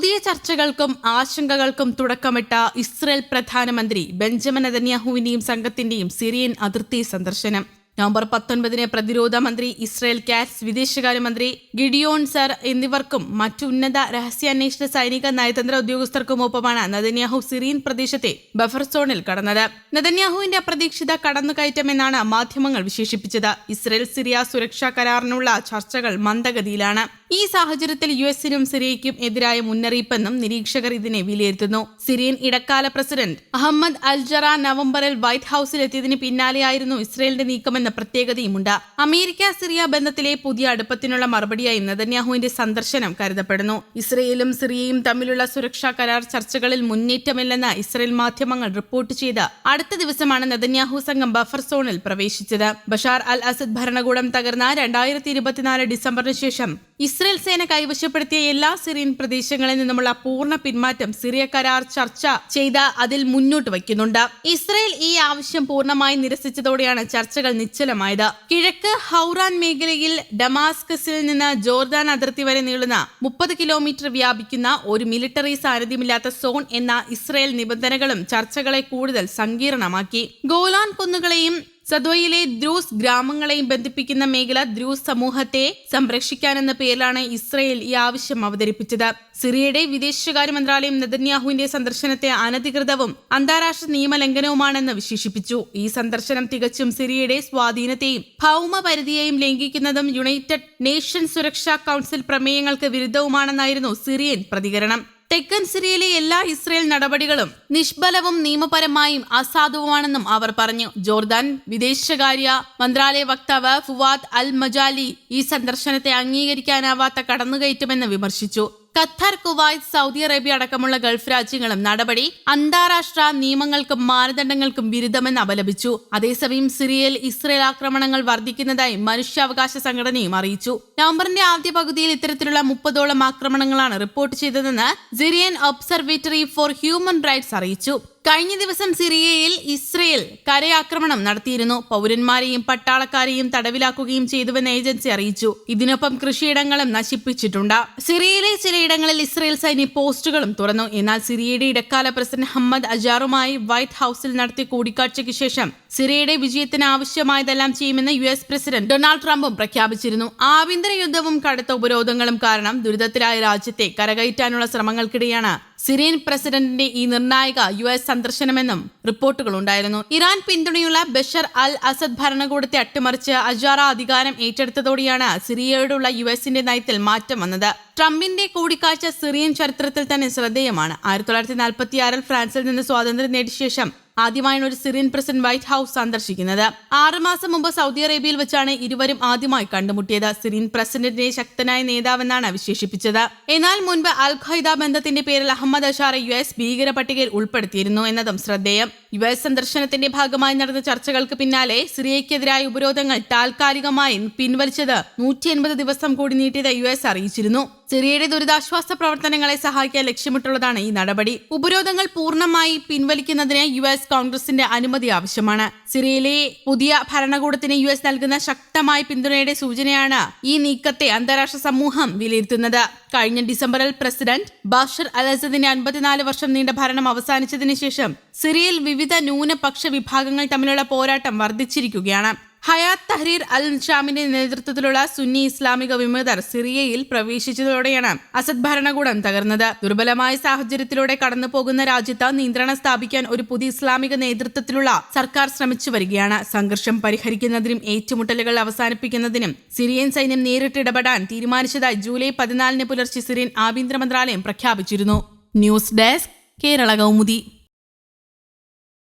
പുതിയ ചർച്ചകൾക്കും ആശങ്കകൾക്കും തുടക്കമിട്ട ഇസ്രയേൽ പ്രധാനമന്ത്രി ബെഞ്ചമിൻ നെതന്യാഹുവിന്റെയും സംഘത്തിന്റെയും സിറിയൻ അതിർത്തി സന്ദർശനം. നവംബർ പത്തൊൻപതിന് പ്രതിരോധ മന്ത്രി ഇസ്രയേൽ കാറ്റ്സ് വിദേശകാര്യമന്ത്രി ഗിഡിയോൺ സർ എന്നിവർക്കും മറ്റു ഉന്നത രഹസ്യാന്വേഷണ സൈനിക നയതന്ത്ര ഉദ്യോഗസ്ഥർക്കുമൊപ്പമാണ് നെതന്യാഹു സിറിയൻ പ്രദേശത്തെ ബഫർ സോണിൽ കടന്നത്. നദന്യാഹുവിന്റെ അപ്രതീക്ഷിത കടന്നുകയറ്റമെന്നാണ് മാധ്യമങ്ങൾ വിശേഷിപ്പിച്ചത്. ഇസ്രയേൽ സിറിയ സുരക്ഷാ കരാറിനുള്ള ചർച്ചകൾ മന്ദഗതിയിലാണ്. ഈ സാഹചര്യത്തിൽ യു എസിനും സിറിയയ്ക്കും എതിരായ മുന്നറിയിപ്പെന്നും നിരീക്ഷകർ ഇതിനെ വിലയിരുത്തുന്നു. സിറിയൻ ഇടക്കാല പ്രസിഡന്റ് അഹമ്മദ് അൽജറ നവംബറിൽ വൈറ്റ് ഹൌസിൽ എത്തിയതിന് പിന്നാലെയായിരുന്നു ഇസ്രയേലിന്റെ നീക്കമെന്ന പ്രത്യേകതയുമുണ്ട്. അമേരിക്ക സിറിയ ബന്ധത്തിലെ പുതിയ അടുപ്പത്തിനുള്ള മറുപടിയായി നദന്യാഹുവിന്റെ സന്ദർശനം കരുതപ്പെടുന്നു. ഇസ്രയേലും സിറിയയും തമ്മിലുള്ള സുരക്ഷാ കരാർ ചർച്ചകളിൽ മുന്നേറ്റമില്ലെന്ന് ഇസ്രയേൽ മാധ്യമങ്ങൾ റിപ്പോർട്ട് ചെയ്ത് അടുത്ത ദിവസമാണ് നദന്യാഹു സംഘം ബഫർ സോണിൽ പ്രവേശിച്ചത്. ബഷാർ അൽ അസദ് ഭരണകൂടം തകർന്ന രണ്ടായിരത്തി ഇരുപത്തിനാല് ഡിസംബറിന് ശേഷം ഇസ്രയേൽ സേന കൈവശപ്പെടുത്തിയ എല്ലാ സിറിയൻ പ്രദേശങ്ങളിൽ നിന്നുമുള്ള പൂർണ പിന്മാറ്റം സിറിയ കരാർ ചർച്ച ചെയ്ത അതിൽ മുന്നോട്ട് വയ്ക്കുന്നുണ്ട്. ഇസ്രയേൽ ഈ ആവശ്യം പൂർണമായി നിരസിച്ചതോടെയാണ് ചർച്ചകൾ നിശ്ചലമായത്. കിഴക്ക് ഹൗറാൻ മേഖലയിൽ ഡമാസ്കസിൽ നിന്ന് ജോർദാൻ അതിർത്തി വരെ നീളുന്ന മുപ്പത് കിലോമീറ്റർ വ്യാപിക്കുന്ന ഒരു മിലിറ്ററി സാന്നിധ്യമില്ലാത്ത സോൺ എന്ന ഇസ്രയേൽ നിബന്ധനകളും ചർച്ചകളെ കൂടുതൽ സങ്കീർണമാക്കി. ഗോലാൻ കുന്നുകളെയും സദോയിലെ ദ്രൂസ് ഗ്രാമങ്ങളെയും ബന്ധിപ്പിക്കുന്ന മേഖല ദ്രൂസ് സമൂഹത്തെ സംരക്ഷിക്കാനെന്ന പേരിലാണ് ഇസ്രയേൽ ഈ ആവശ്യം അവതരിപ്പിച്ചത്. സിറിയയുടെ വിദേശകാര്യ മന്ത്രാലയം നെതന്യാഹുവിന്റെ സന്ദർശനത്തെ അനധികൃതവും അന്താരാഷ്ട്ര നിയമലംഘനവുമാണെന്ന് വിശേഷിപ്പിച്ചു. ഈ സന്ദർശനം തികച്ചും സിറിയയുടെ സ്വാധീനത്തെയും ഭൗമപരിധിയെയും ലംഘിക്കുന്നതും യുണൈറ്റഡ് നേഷൻ സുരക്ഷാ കൗൺസിൽ പ്രമേയങ്ങൾക്ക് വിരുദ്ധവുമാണെന്നായിരുന്നു സിറിയൻ പ്രതികരണം. തെക്കൻ സിറിയയിലെ എല്ലാ ഇസ്രയേൽ നടപടികളും നിഷ്ഫലവും നിയമപരമായും അസാധുവുമാണെന്നും അവർ പറഞ്ഞു. ജോർദാൻ വിദേശകാര്യ മന്ത്രാലയ വക്താവ് ഫുവാദ് അൽ മജാലി ഈ സന്ദർശനത്തെ അംഗീകരിക്കാനാവാത്ത കടന്നുകയറ്റമെന്ന് വിമർശിച്ചു. ഖത്തർ കുവൈത്ത് സൗദി അറേബ്യ അടക്കമുള്ള ഗൾഫ് രാജ്യങ്ങളും നടപടി അന്താരാഷ്ട്ര നിയമങ്ങൾക്കും മാനദണ്ഡങ്ങൾക്കും വിരുദ്ധമെന്ന് അപലപിച്ചു. അതേസമയം സിറിയയിൽ ഇസ്രയേൽ ആക്രമണങ്ങൾ വർദ്ധിക്കുന്നതായി മനുഷ്യാവകാശ സംഘടനയും അറിയിച്ചു. നവംബറിന്റെ ആദ്യ പകുതിയിൽ ഇത്തരത്തിലുള്ള മുപ്പതോളം ആക്രമണങ്ങളാണ് റിപ്പോർട്ട് ചെയ്തതെന്ന് Syrian observatory for human rights അറിയിച്ചു. കഴിഞ്ഞ ദിവസം സിറിയയിൽ ഇസ്രയേൽ കരയാക്രമണം നടത്തിയിരുന്നു. പൗരന്മാരെയും പട്ടാളക്കാരെയും തടവിലാക്കുകയും ചെയ്തുവെന്ന് ഏജൻസി അറിയിച്ചു. ഇതിനൊപ്പം കൃഷിയിടങ്ങളും നശിപ്പിച്ചിട്ടുണ്ട്. സിറിയയിലെ ചിലയിടങ്ങളിൽ ഇസ്രയേൽ സൈന്യം പോസ്റ്റുകളും തുറന്നു. എന്നാൽ സിറിയയുടെ ഇടക്കാല പ്രസിഡന്റ് ഹമ്മദ് അജാറുമായി വൈറ്റ് ഹൌസിൽ നടത്തിയ കൂടിക്കാഴ്ചയ്ക്ക് ശേഷം സിറിയയുടെ വിജയത്തിന് ആവശ്യമായതെല്ലാം ചെയ്യുമെന്ന് യു എസ് പ്രസിഡന്റ് ഡൊണാൾഡ് ട്രംപും പ്രഖ്യാപിച്ചിരുന്നു. ആഭ്യന്തര യുദ്ധവും കടുത്ത ഉപരോധങ്ങളും കാരണം ദുരിതത്തിലായ രാജ്യത്തെ കരകയറ്റാനുള്ള ശ്രമങ്ങൾക്കിടെയാണ് സിറിയൻ പ്രസിഡന്റിന്റെ ഈ നിർണായക യു എസ് സന്ദർശനമെന്നും റിപ്പോർട്ടുകളുണ്ടായിരുന്നു ഇറാൻ പിന്തുണയുള്ള ബഷർ അൽ അസദ് ഭരണകൂടത്തെ അട്ടിമറിച്ച് അജാറ അധികാരം ഏറ്റെടുത്തതോടെയാണ് സിറിയയോടുള്ള യു എസിന്റെ നയത്തിൽ മാറ്റം വന്നത്. ട്രംപിന്റെ കൂടിക്കാഴ്ച സിറിയൻ ചരിത്രത്തിൽ തന്നെ ശ്രദ്ധേയമാണ്. ആയിരത്തി തൊള്ളായിരത്തി നാൽപ്പത്തിയാറിൽ ഫ്രാൻസിൽ നിന്ന് സ്വാതന്ത്ര്യം നേടിയ ശേഷം ആദ്യമായാണ് ഒരു സിറിയൻ പ്രസിഡന്റ് വൈറ്റ് ഹൌസ് സന്ദർശിക്കുന്നത്. ആറുമാസം മുമ്പ് സൗദി അറേബ്യയിൽ വെച്ചാണ് ഇരുവരും ആദ്യമായി കണ്ടുമുട്ടിയത്. സിറിയൻ പ്രസിഡന്റിനെ ശക്തനായ നേതാവെന്നാണ് വിശേഷിപ്പിച്ചത് എന്നാൽ മുൻപ് അൽ ഖൈദ ബന്ധത്തിന്റെ പേരിൽ അഹമ്മദ് അഷാറെ യു എസ് ഭീകര പട്ടികയിൽ ഉൾപ്പെടുത്തിയിരുന്നു എന്നതും ശ്രദ്ധേയം. യു എസ് സന്ദർശനത്തിന്റെ ഭാഗമായി നടന്ന ചർച്ചകൾക്ക് പിന്നാലെ സിറിയയ്ക്കെതിരായ ഉപരോധങ്ങൾ താൽക്കാലികമായി പിൻവലിച്ചത് നൂറ്റി ദിവസം കൂടി നീട്ടിയത് യു എസ് അറിയിച്ചിരുന്നു. സിറിയയുടെ ദുരിതാശ്വാസ പ്രവർത്തനങ്ങളെ സഹായിക്കാൻ ലക്ഷ്യമിട്ടുള്ളതാണ് ഈ നടപടി. ഉപരോധങ്ങൾ പൂർണമായി പിൻവലിക്കുന്നതിന് യു എസ് കോൺഗ്രസിന്റെ അനുമതി ആവശ്യമാണ്. സിറിയയിലെ പുതിയ ഭരണകൂടത്തിന് യു എസ് നൽകുന്ന ശക്തമായ പിന്തുണയുടെ സൂചനയാണ് ഈ നീക്കത്തെ അന്താരാഷ്ട്ര സമൂഹം വിലയിരുത്തുന്നത്. കഴിഞ്ഞ ഡിസംബറിൽ പ്രസിഡന്റ് ബാഷർ അൽ അസദിന്റെ അൻപത്തിനാല് വർഷം നീണ്ട ഭരണം അവസാനിച്ചതിന് ശേഷം സിറിയയിൽ വിവിധ ന്യൂനപക്ഷ വിഭാഗങ്ങൾ തമ്മിലുള്ള പോരാട്ടം വർദ്ധിച്ചിരിക്കുകയാണ്. ഹയാത്ത് തഹ്രീർ അൽ ഷാമിന്റെ നേതൃത്വത്തിലുള്ള സുന്നി ഇസ്ലാമിക വിമതർ സിറിയയിൽ പ്രവേശിച്ചതോടെയാണ് അസദ് ഭരണകൂടം തകർന്നത്. ദുർബലമായ സാഹചര്യത്തിലൂടെ കടന്നു പോകുന്ന രാജ്യത്ത് നിയന്ത്രണം സ്ഥാപിക്കാൻ ഒരു പുതിയ ഇസ്ലാമിക നേതൃത്വത്തിലുള്ള സർക്കാർ ശ്രമിച്ചു വരികയാണ്. സംഘർഷം പരിഹരിക്കുന്നതിനും ഏറ്റുമുട്ടലുകൾ അവസാനിപ്പിക്കുന്നതിനും സിറിയൻ സൈന്യം നേരിട്ട് ഇടപെടാൻ തീരുമാനിച്ചതായി ജൂലൈ പതിനാലിന് പുലർച്ചെ സിറിയൻ ആഭ്യന്തര മന്ത്രാലയം പ്രഖ്യാപിച്ചിരുന്നു. News desk Kerala Kaumudi.